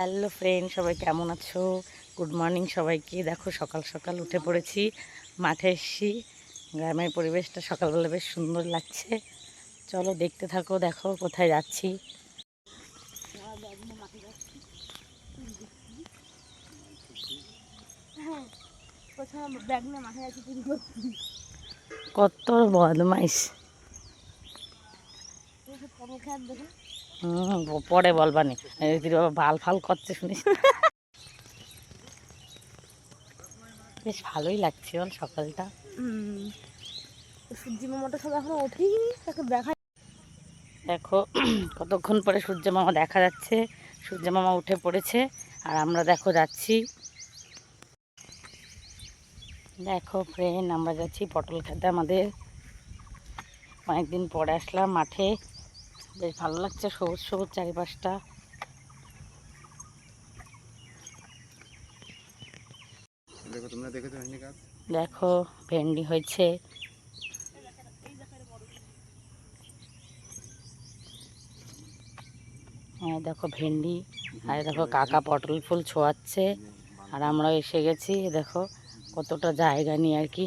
Hello friend, সবাই কেমন আছো? গুড মর্নিং সবাইকে। দেখো, সকাল সকাল উঠে পড়েছি, মাঠে এসছি। গ্রামের পরিবেশটা সকালবেলা বেশ সুন্দর লাগছে। চলো দেখতে থাকো, দেখো কোথায় যাচ্ছি। কত বদমাইশ। হুম পরে বলবানি বাবা ভালো ফাল করছে শুনিস বেশ ভালোই লাগছে বল সকালটা। সূর্যি মামাটা সব এখনও ওঠেই তাকে দেখা দেখো কতক্ষণ পরে সূর্য মামা দেখা যাচ্ছে। সূর্য মামা উঠে পড়েছে। আর আমরা দেখো যাচ্ছি। দেখো ফ্রেন্ড আমরা যাচ্ছি পটল খেতে আমাদের। অনেকদিন পরে আসলাম মাঠে। বেশ ভালো লাগছে সবুজ সবুজ চারিপাশটা। দেখো তোমরা দেখেছ ভেন্ডি গাছ? দেখো ভেন্ডি হয়েছে। হ্যাঁ দেখো ভেন্ডি আর দেখো কাকা পটল ফুল ছোঁয়াচ্ছে। আর আমরা এসে গেছি দেখো কতটা জায়গা নিয়ে আর কি।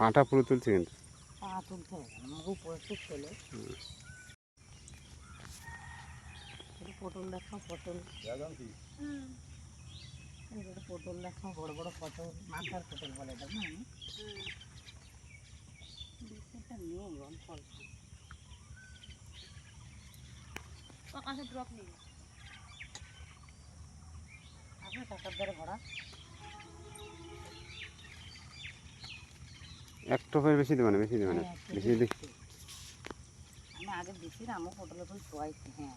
পাটা পুরো তুলছে কিন্তু। পা তুলতে হবে না আমার উপরে একটু ছেলে পটল দেখো পটল। পটল দেখো বড় বড় পটল মাথার পটল বলে ড্রপ নেই আপনার কাকার দ্বারা ভরা? এক টপের বেশি দেবে না বেশি দেবে না হ্যাঁ, বেশি আমি আগে দিছি না আমার পটলের ফুল শোয়াইছি হ্যাঁ।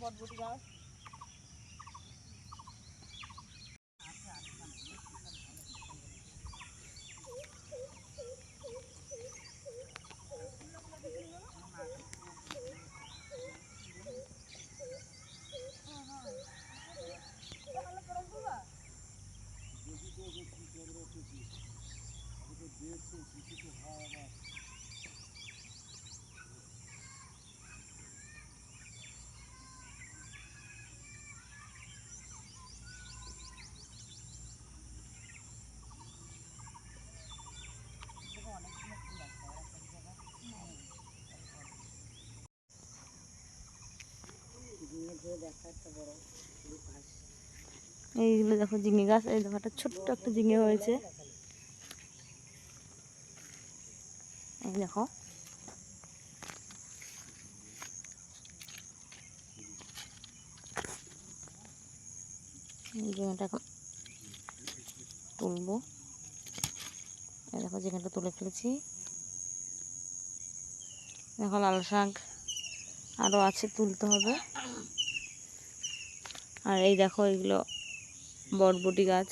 বটবটি গাছ। এইগুলো দেখো ঝিঙে গাছ, এই দেখো একটা ছোট্ট একটা ঝিঙে হয়েছে। এই দেখো। এখন তুলবো। এই দেখো ঝিঙেটা তুলে ফেলেছি। দেখো লাল শাক আরও আছে, তুলতে হবে। আর এই দেখো এগুলো বটবটি গাছ।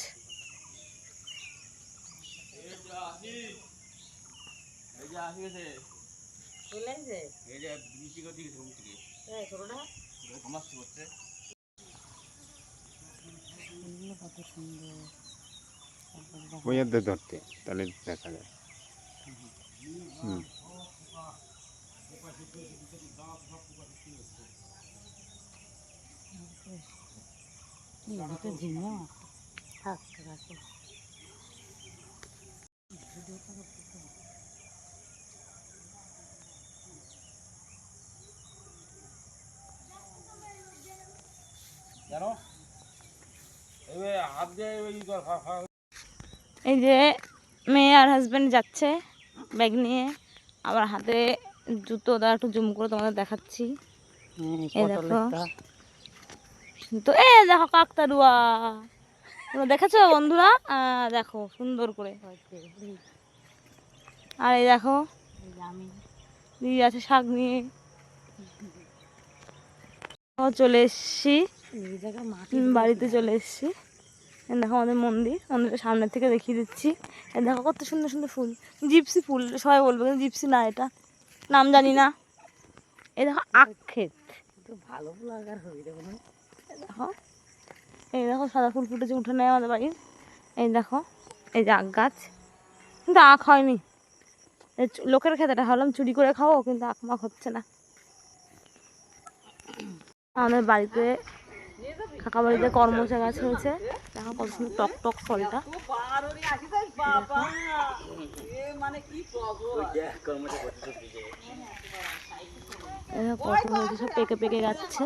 ধরতে তাহলে দেখা যায়। হুম। এদিকে ঝিঙে থাক রাখো। এই যে মেয়ে আর হাজব্যান্ড যাচ্ছে ব্যাগ নিয়ে। আবার হাতে জুতো দ্বারা একটু জুম করে তোমাদের দেখাচ্ছি। এই দেখো। তো, এ দেখো কাকতারুয়া তোমরা দেখেছ বন্ধুরা? দেখো, সুন্দর করে। আর এই দেখো, দিদি আছে শাক নিয়ে। চলে এসছি। বাড়িতে চলে এসছি। দেখো আমাদের মন্দির মন্দিরের সামনে থেকে দেখিয়ে দিচ্ছি। দেখো কত সুন্দর সুন্দর ফুল। জিপসি ফুল, সবাই বলবে কিন্তু জিপসি না এটা। নাম জানি না। এই দেখো আক্ষেত ভালো লাগার হবে দেখুন এই দেখো। এই দেখো, সাদা ফুল ফুটেছে উঠে নেয় আমাদের বাড়ির এই দেখো, এই যে আখ গাছ। কিন্তু আখ হয়নি। লোকের খেতেটা ভাবলাম চুরি করে খাব, কিন্তু আখ মাখ হচ্ছে না। আমাদের বাড়িতে কাকা বাড়িতে কর্মচা গাছ হয়েছে। দেখো কত সুন্দর টক টক ফলটা। কত সব পেকে পেকে যাচ্ছে।